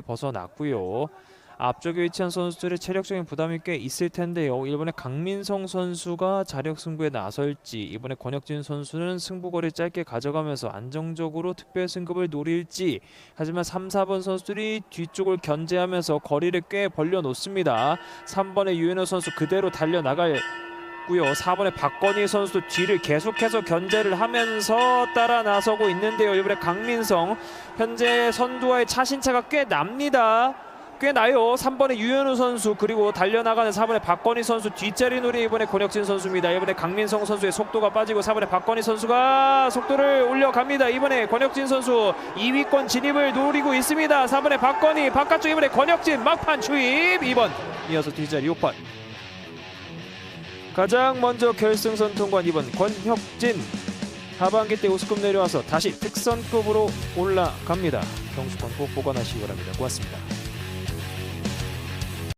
벗어났고요. 앞쪽에 위치한 선수들의 체력적인 부담이 꽤 있을 텐데요. 일본의 강민성 선수가 자력 승부에 나설지 이번에 권혁진 선수는 승부거리 짧게 가져가면서 안정적으로 특별 승급을 노릴지 하지만 3, 4번 선수들이 뒤쪽을 견제하면서 거리를 꽤 벌려 놓습니다. 3번의 유현우 선수 그대로 달려 나갈 고요 4번의 박건희 선수도 뒤를 계속해서 견제를 하면서 따라 나서고 있는데요. 이번에 강민성 현재 선두와의 차신차가 꽤 납니다. 꽤 나요. 3번의 유현우 선수 그리고 달려나가는 4번의 박건희 선수 뒷자리 놀이 이번에 권혁진 선수입니다. 이번에 강민성 선수의 속도가 빠지고 4번의 박건희 선수가 속도를 올려갑니다. 이번에 권혁진 선수 2위권 진입을 노리고 있습니다. 4번의 박건희 바깥쪽 이번에 권혁진 막판 추입 2번 이어서 뒷자리 6번 가장 먼저 결승선 통과한 이번 권혁진 하반기 때 우승급 내려와서 다시 특선급으로 올라갑니다. 경수권 꼭 보관하시기 바랍니다. 고맙습니다.